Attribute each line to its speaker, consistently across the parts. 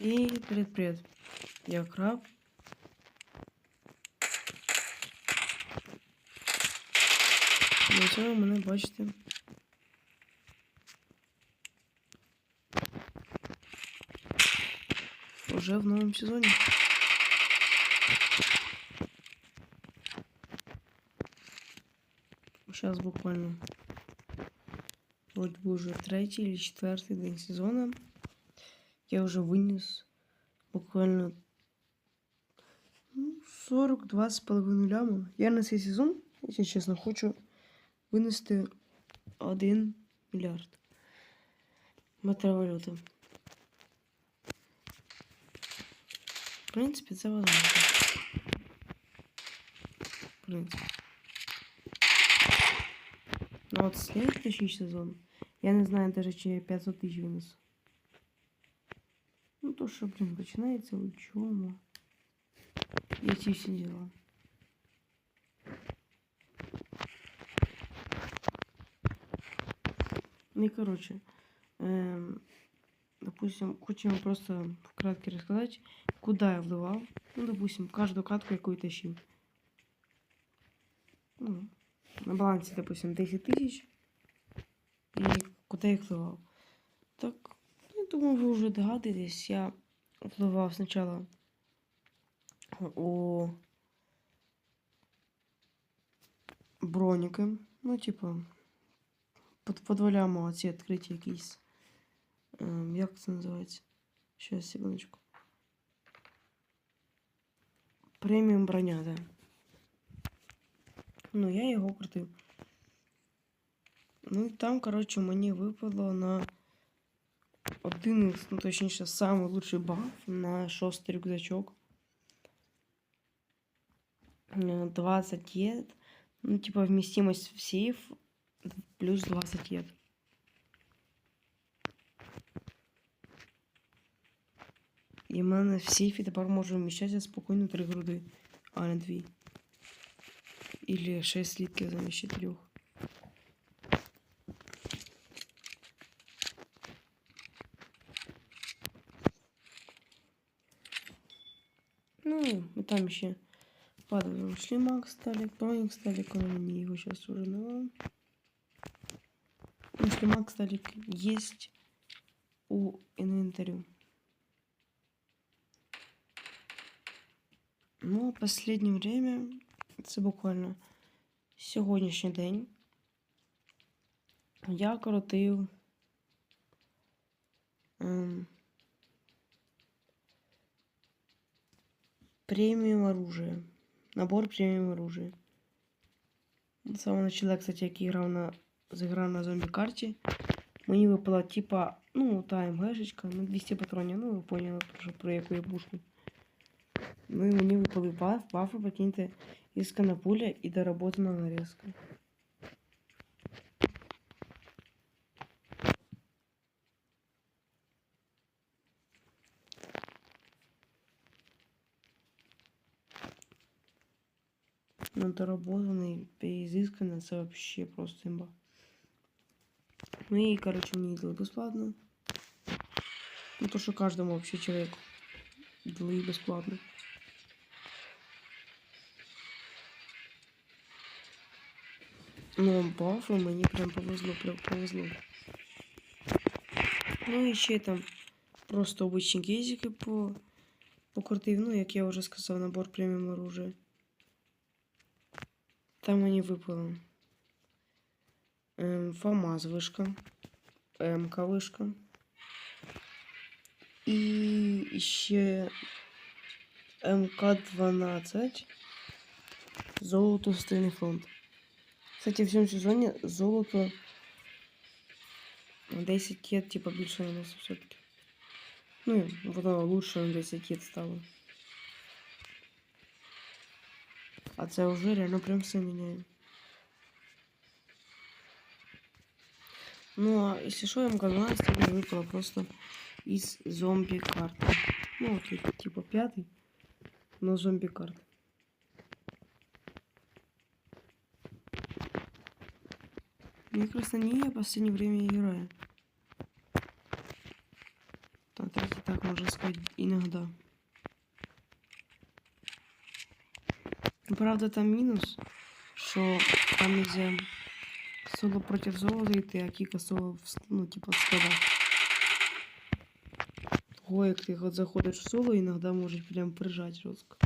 Speaker 1: І привіт-привіт. Я краб. На цьому мене бачите. Уже в новому сезоні. Сейчас буквально вроде бы уже третий или четвертый день сезона. Я уже вынес буквально ну, 42 з половиною ляма. Я на цей сезон, якщо чесно, хочу винести 1 мільярд метровалюти. В принципі, це возможно. В принципі. Ну от следующий сезон. Я не знаю даже, чи я 500 тисяч винесу. Ну то, що, блін, починається учоба. І ці всі діла. Ну и короче, эм, допустим, хочемо просто вкратке рассказать, куда я вливав. Ну, допустим, каждую катку яку я тащив. Ну, на балансі, допустим, 10 тисяч. І куди я їх вливав. Так, думаю, ви вже догадуєтесь, я вливав спочатку у броніки. Ну, типа, под, подвалямо оці відкриті якісь. Ем, як це називається? Щас, секундочку. Преміум броня, да. Ну, я його крутив. Ну і там, коротше, мені випало на один із, ну точніше, самий лучший баф на шостий рюкзачок. Е, 20 єд. Ну, типа, вмістимость в сейф плюс 20 єд. І в мене в сейфі тепер може вміщатися спокійно 3 груди, а не 2. Или 6 слитків замість 4. Там ще падаємо шлемак сталик, броник сталик, але мені його зараз уже. Ну, шлемак сталик есть у инвентарю. Ну, а последнее время, це буквально сьогоднішній день, я крутив ем, премиум оружия. Набор премиум оружия. С самого начала, кстати, як я грав на, зіграв на зомбі-карті. Мені випала типа, ну, та МГшечка, ну, 200 патронів, ну, ви поняли, про, про яку я пушку. Ну і мені випали баф, бафи, покиньте, іскана пуля і доработана нарезка. Ну, доработанный, переизысканный, это вообще просто имба. Ну и, короче, мне дали бесплатно. Ну, то, что каждому вообще человеку дали бесплатно. Ну, бафу мені прям повезло, прям повезло. Ну і ще там просто обичні гейзики по покрутив. Ну, як я вже сказав, набор преміум оружия. Там мені випало. Ем, ФАМАЗ вишка. МК вишка. І ще МК-12. Золото стильний фронт. Кстати, в цьому сезоні золото 10 єд, типа більше на нас все-таки. Ну, воно лучше на 10 єд стало. А це вже реально прям все міняє. Ну, а если что, МК-12 тебе выпало просто из зомби-карты. Ну, вот, типа, пятый, но зомби-карты. Мне просто не в последнее время играю. Так, так, может можно сказать, иногда. Правда, там мінус, що там нельзя соло проти золота йти, а кіка соло, в с- ну, типа, в складах. Того, як ти от заходиш в соло, іноді можуть прям прижати жорстко.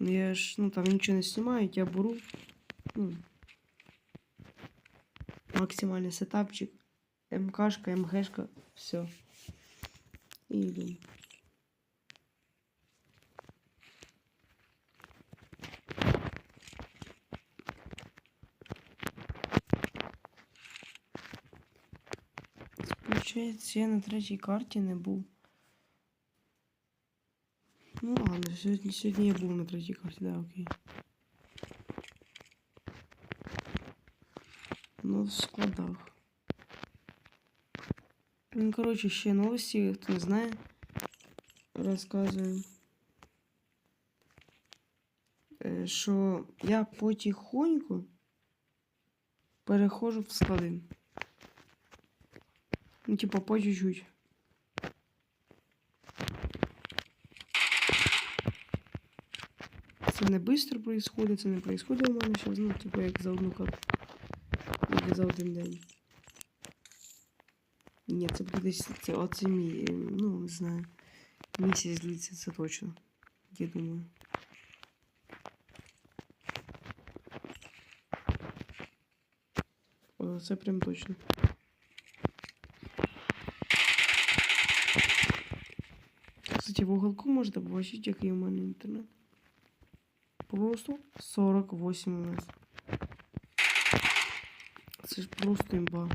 Speaker 1: Ну, я ж, ну, там нічого не знімаю, я беру, ну, максимальный сетапчик, МКшка, МГшка, все. И иду. Получається, я на третій карті не був. Ну ладно, сьогодні, сьогодні я був на третій карті, да, окей. Ну, в складах. Ну, коротше, ще новості, хто не знає, розказую. Е, Що я потихоньку переходжу в склади. Ну, типа, по чуть-чуть. Це не швидко происходит, це не происходит у мене зараз, ну, типа, як за одну карту. Или за один день. Ні, це буде десь це, оце мій, е, ну, не знаю. Місяць длиться, це точно. Я думаю. О, це прям точно. Кстати, в уголку можете побачити, який у мене інтернет. Просто 48 у нас. Це ж просто імба.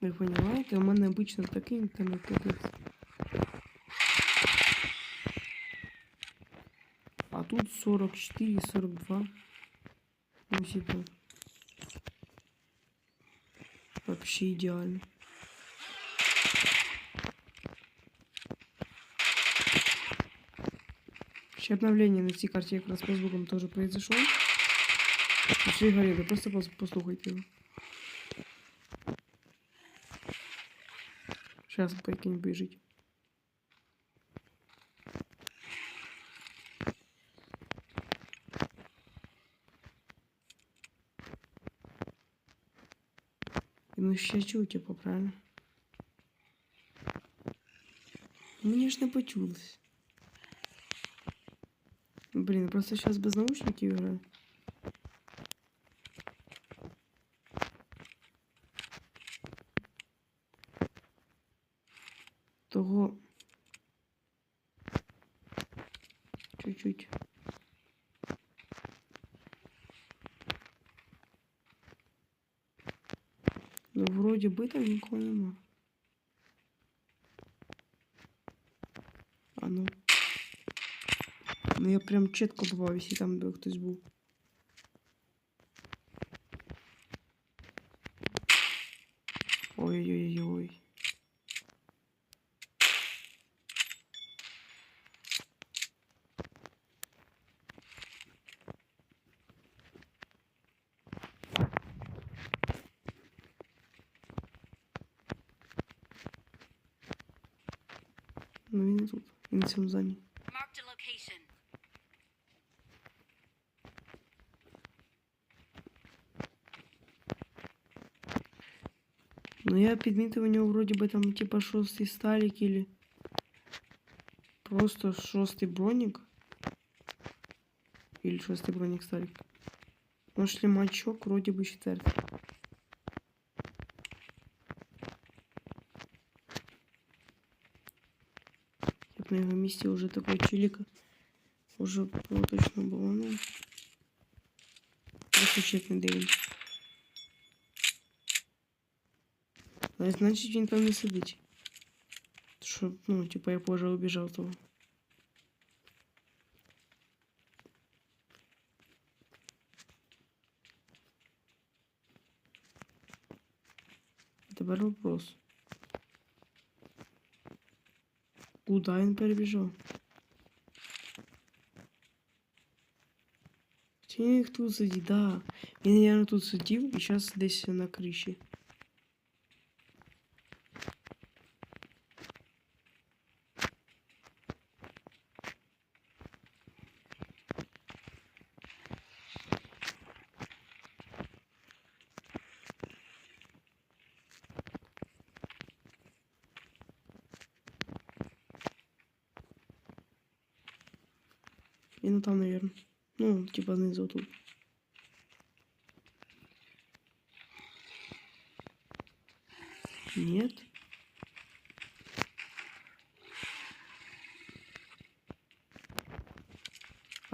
Speaker 1: Ви розумієте, у мене обично такий інтернет капець. А тут 44, 42. Ну, типа. Вообще идеально. Ще обновление на цій карті якраз по звукам тоже произошло. Пошли горели, просто пос- послухайте его. Сейчас покинь бежить. Ну ще чую, типа, правильно? Мені ж не почулось. Блин, просто сейчас без наушников играю. Того чуть-чуть. Ну, вроде бы там нікого нема. А ну. Ну я прям чітко попав, якщо там би хтось був. Ой-ой-ой. Ну він не тут. Він в цьому я підмітив у нього вроді би там типа шостий сталік или просто шостий бронік. Или шостий бронік сталік. Ну шлемачок вроді би четвертий. Як на його місці вже такого чиліка. Уже було точно було, ну. Просто чекне дивимось. Але значить він там не сидить. Що, ну, типа я позже убіжав того. Тепер вопрос. Куда він перебіжав? Чи Він їх тут сидить, да. Він, наверное, тут сидів і зараз десь на криші.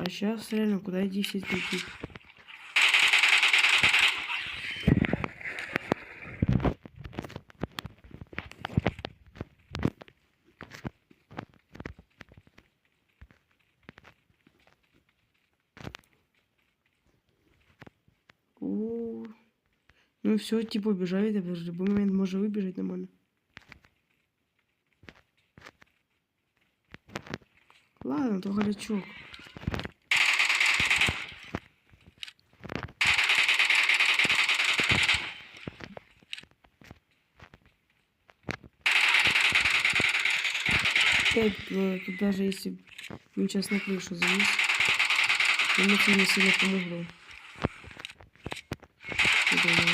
Speaker 1: А сейчас реально куда 10 летит? О, ну все, типа убежали, в любой момент может выбежать нормально. Ладно, то горячок. Опять, э, даже если он сейчас на крышу залез, ему это не сильно помогло. Думаю.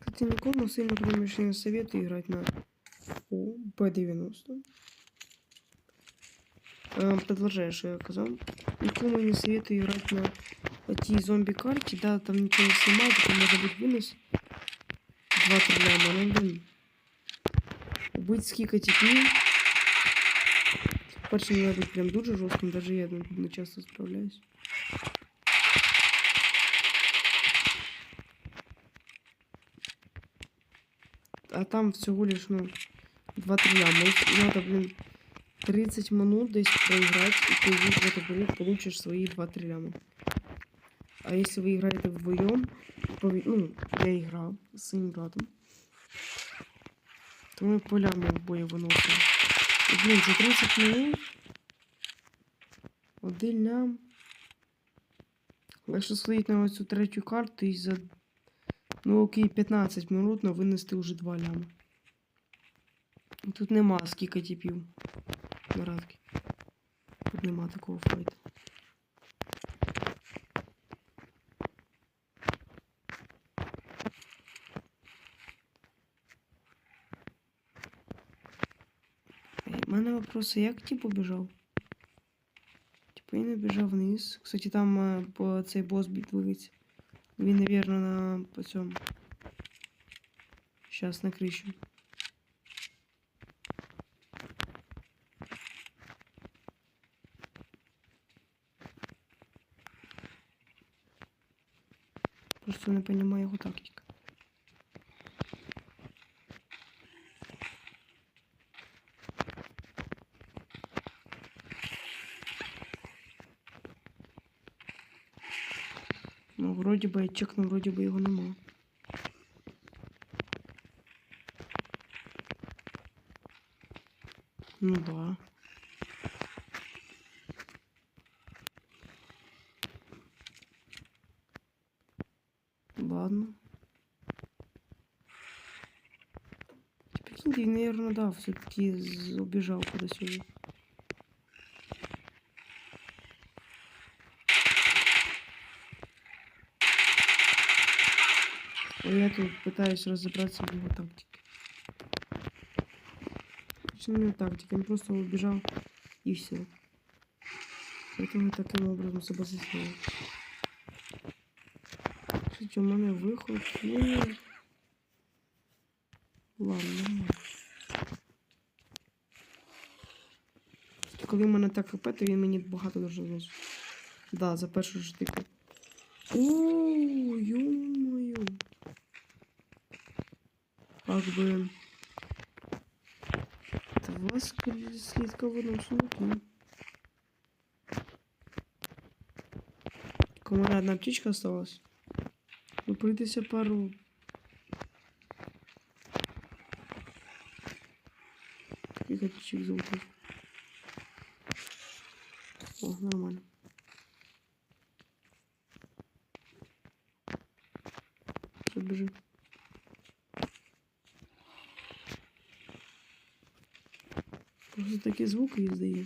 Speaker 1: Кстати, никому сильно прям советую играть на О, Б-90. Э, Продолжаю, что я сказал. Никому не советую играть на эти зомби-карте. Да, там ничего не снимает, там может быть вынос. Два-три ляма, ну блин. Быть скільки тіпів. Перше не треба бути прям дуже жорстким, даже я ну, не часто справляюсь. А там всього лиш, ну, 2-3 ляма. Если Надо, блин, 30 минут десь проиграть, и ты в эту игру получишь свои 2-3 ляма. А если вы играете вдвоем, пові- ну, я играл с своим братом, то ми по ляму в бою виносимо. І, блін, за 30 минут один лям. Якщо сходити на оцю третю карту і за ну окей, 15 минут но винести вже 2 ляма. І Тут нема скільки типів на радки. Тут нема такого файту. У мене вопрос, як тип убіжав? Типу він убіжав вниз. Кстати, там е, по цей бос двигається. Він, наверное, на по цьому. Сейчас на крышу. Просто не понимаю його тактики. Ну, вроді би я чекнув, вроді би його нема. Ну да. Ладно. Прикиньте, наверное, да, все-таки убежал куда-сюда. А я тут пытаюсь разобраться в его тактике. Точно не тактика, он просто убежал и все. Поэтому таким образом заснял. Кстати, у мене виход. Ну, Коли в мене так хп, то він мені багато дуже зносить. Да, за першу ж типу. О, ё-моё. Как бы... Два ски- слитка в одном сундуке. Так, У меня одна птичка осталась. Ну, прийдеться пару. Скільки ключів звуків. Просто такі звуки іздає.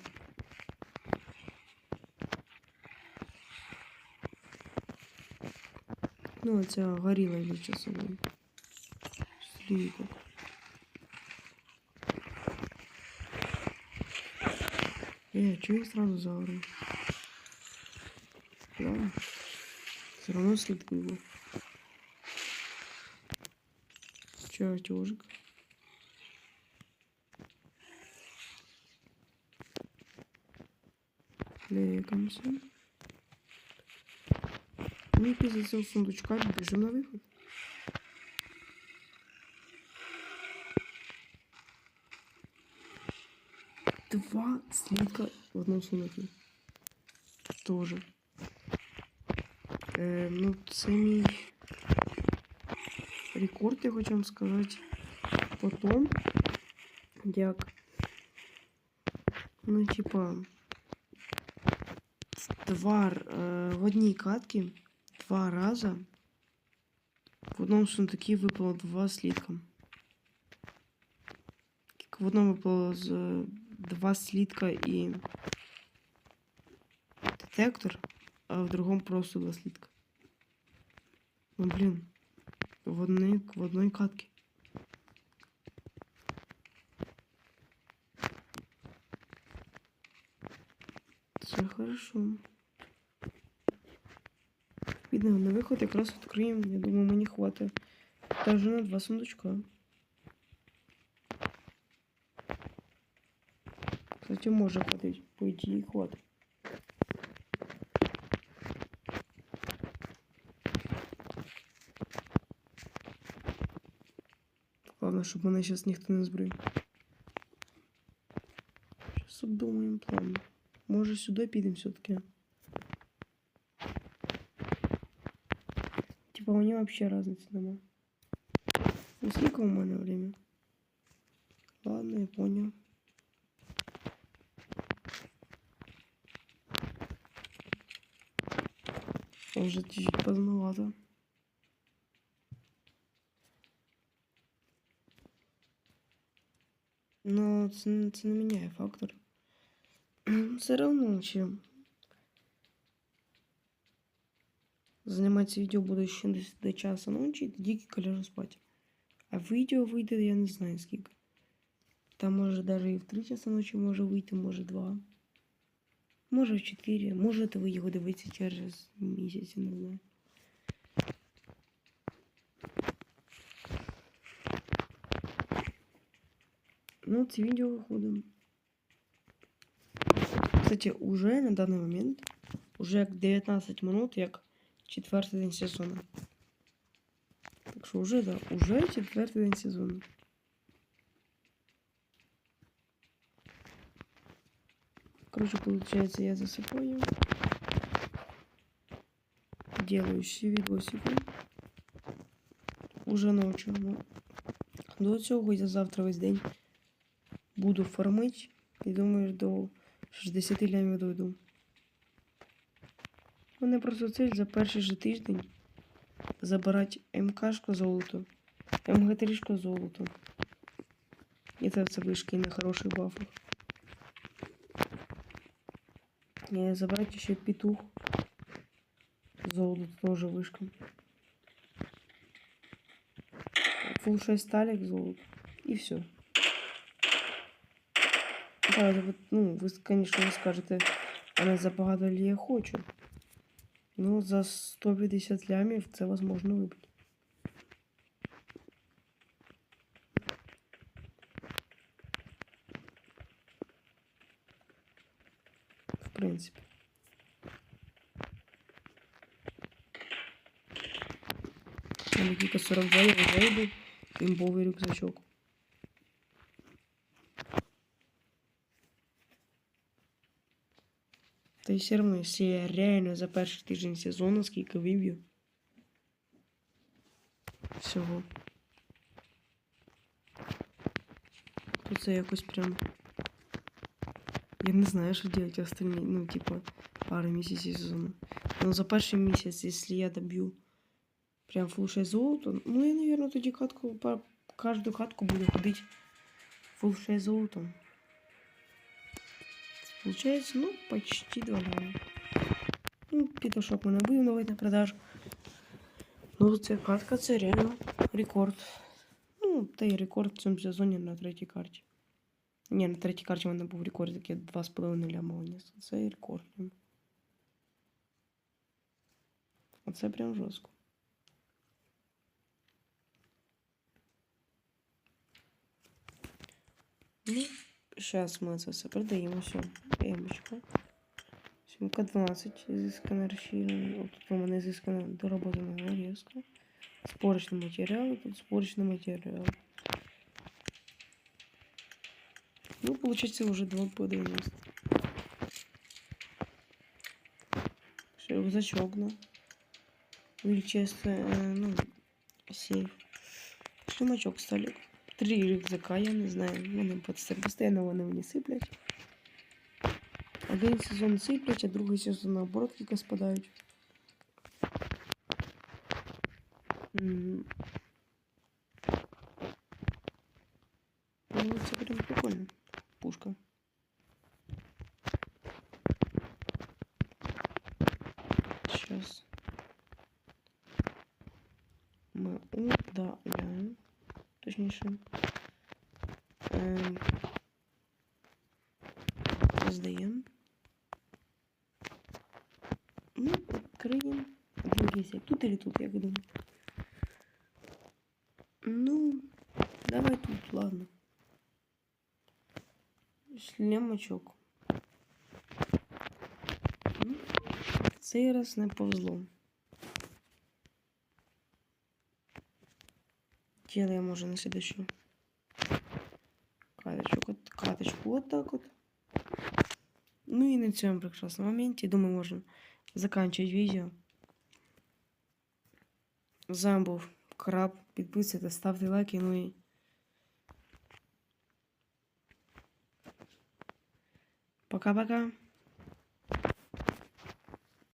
Speaker 1: Ну, а ця горіла йде часовою. Сліпок. Э, чё я сразу заору? Ладно. Все равно слідкую его. Чё, чужик? Лейкамся. Мы після цього сундучка біжимо на виход. Два слідка в одному сундуку. Тоже. Е, ну, це мій рекорд, я хочу вам сказати. Потом, як. Ну, типа. Два е, в одній катці два рази в одному сундукі випало два слідка. Як В одному випало з е, два слідка і детектор, а в другому просто два слідка. Ну блін. В одній, в одній катці. хорошо. Підемо на виход, якраз відкриємо. Я думаю, мені хватить. Даже на два сундучка. Кстати, може хватить. По ідеї хватить. Главное, щоб мене зараз ніхто не збрив. Зараз обдумаємо план. Може сюди підемо все-таки. Типа мені вообще разницы нема. Ну сколько у мене время? Ладно, я понял. Уже чуть-чуть поздновато. Но це, це не міняє фактор. Все равно чем. Заниматься видео буду ще десь до часу ночі, тоді тільки ляжу спати. А відео вийде, я не знаю скільки. Там може даже і в 3 часа ночі може вийти, може 2. Може в 4. Можете ви його дивитися через місяць, я не знаю. Ну, це відео виходить. Кстати, уже на даний момент, уже як 19 минут, як четвертий день сезону. Так що вже, да, уже четвертий день сезону. Короче, получается, я засыпаю. Делаю видосики. Уже ночью. Ну, до цього я завтра весь день буду фармить. І думаю, до 60 лямів дойду. У мене просто цель за перший же тиждень забирати МКшку золото, МГ3 золото. І це все вишки на хороших бафах. Не забрать еще петух. Золото тоже вышка. Фул 6 сталик золото. И все. Да, вот, ну, ви, конечно, ви скажете, а не забагато ли я хочу. Ну, за 150 лямів це возможно вибити. В принципі. Там тільки 42 я вже йду. Імбовий рюкзачок. Та й все одно, якщо я реально за перший тиждень сезону скільки виб'ю. всього. Тут це якось прям. Я не знаю, що делать остальні, ну, типа, пару місяців сезону. Ну, за перший місяць, якщо я доб'ю прям фул 6 золота, ну, я, наверное, тоді катку, по кожну катку буду ходити фул 6 золотом. Получается, ну, почти два ляма. Ну, пітушок ми не будемо давати на продажу. Ну, це катка, це реально рекорд. Ну, та й рекорд в цьому сезоні на третій карті. Ні, на третій карті в мене був рекорд, який 2,5 ляма виніс. Це рекорд. Оце прям жорстко. Ну, зараз ми це все продаємо. Все, емочка. Сімка 12 изысканно расширена. Вот тут у мене изысканно доработана нарезка. Спорочный материал, тут спорочный материал. Ну, получается уже 2 по 90. Ще рюкзачок, да. Величезный, э, ну, сейф. Шлемачок столик. Три рюкзака, я не знаю. Вони подстер- постійно вони мені сиплять. Один сезон сиплять, а другий сезон наоборот тільки спадають. М. Ну, це прям прикольно. Пушка. Сейчас. Мы удаляем. Точніше. Ем, Создаем. Ну. Другий сейф. Тут или тут, я думаю. Ну, давай тут, ладно. Шлемочок. Ну, цей раз не. Делаем уже на следующую. Каточку, от, каточку вот так вот. Ну и на цьому прекрасному моменте, думаю, можем заканчивать видео. З Краб. Підписуйтесь, ставте лайки, ну і. Пока-пока.